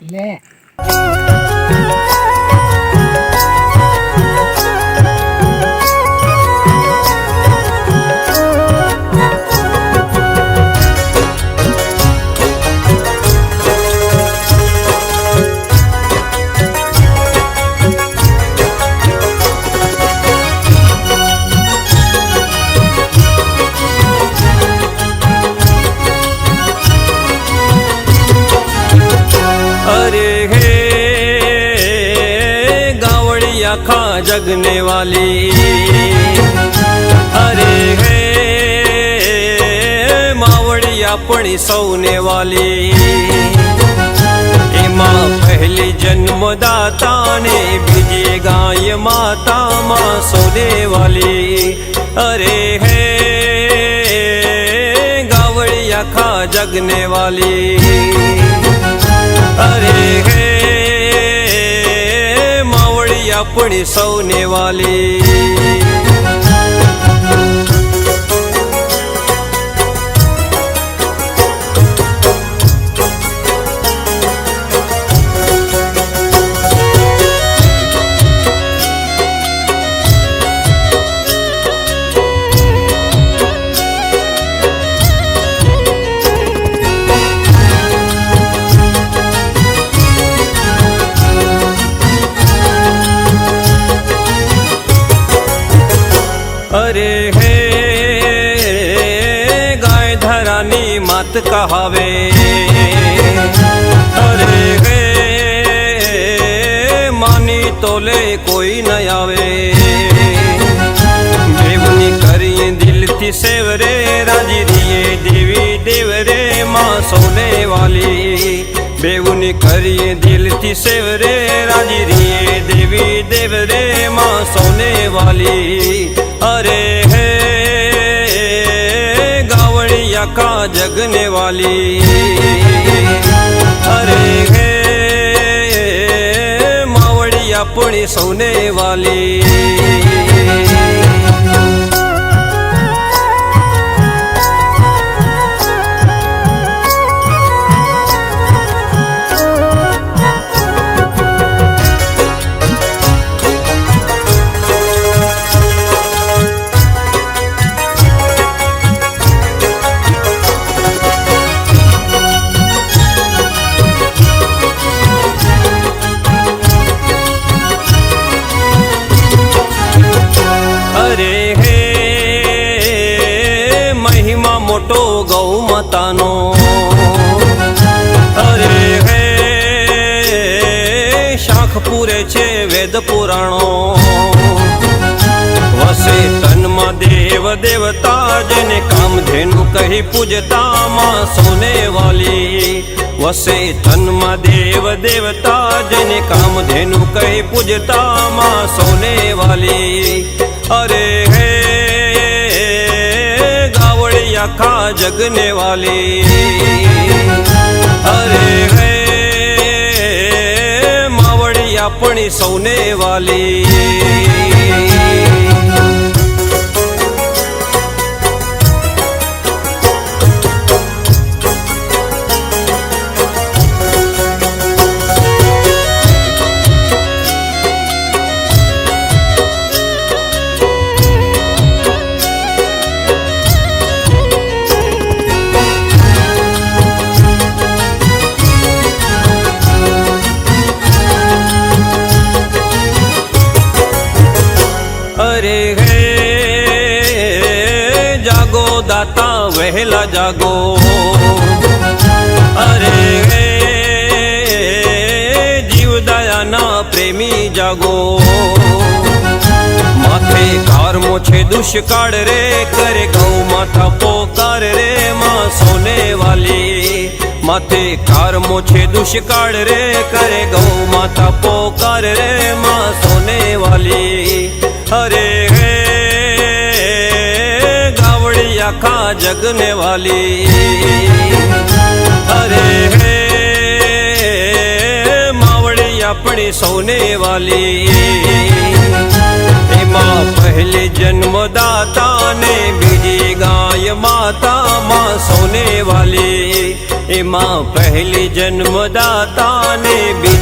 લે. आखा जगने वाली अरे हे मावड़ी अपनी सौने वाली એમાં પહેલી જન્મદાતા ને બીજી ગાય માતા માં સોને વાલી અરે હે ગાવડી આખા જગને વાલી અરે આપણી સૌને વાલી. માત કહાવે. અરે હે માની તોલે કોઈ ન આવે. દેવની કરી દિલથી સેવરે, રાજી દિયે દેવી દેવરે, માં સૌને વાલી. બેઉની કરીએ દિલથી સેવરે, રાજી રીએ દેવી દેવરે, માં સોને વાલી. આખા જગને વાલી અરે હે માવડી આપણી સૌને મોટો ગૌ માતાનો અરે હે, શાખ પૂરે છે વેદ પુરાણો. વસે તનમાં દેવ દેવતા જેને કામધેનુ કહી પૂજતા માં સોને વાલી. વસે તનમાં દેવ દેવતા જેને કામધેનુ કહી પૂજતા માં સોને વાલી. અરે જગને વાલી અરે હે માવડી આપણી સૌને જાગો તા વહેલા જાગો અરે જીવદયાના પ્રેમી જાગો માથે કારમો છે દુષ્કાળ રે કરે ગૌ માથા પોકાર રે માં સોને વાલી માથે કારમો છે દુષ્કાળ રે કરે ગૌ માથા પોકાર રે માં સોને વાલી અરે આખા જગને વાલી અરે હે માવડી આપણી સૌને વાલી એમાં પહેલી જન્મદાતા ને બીજી ગાય માતામાં સોને વાલી એમાં પહેલી જન્મદાતા ને બીજી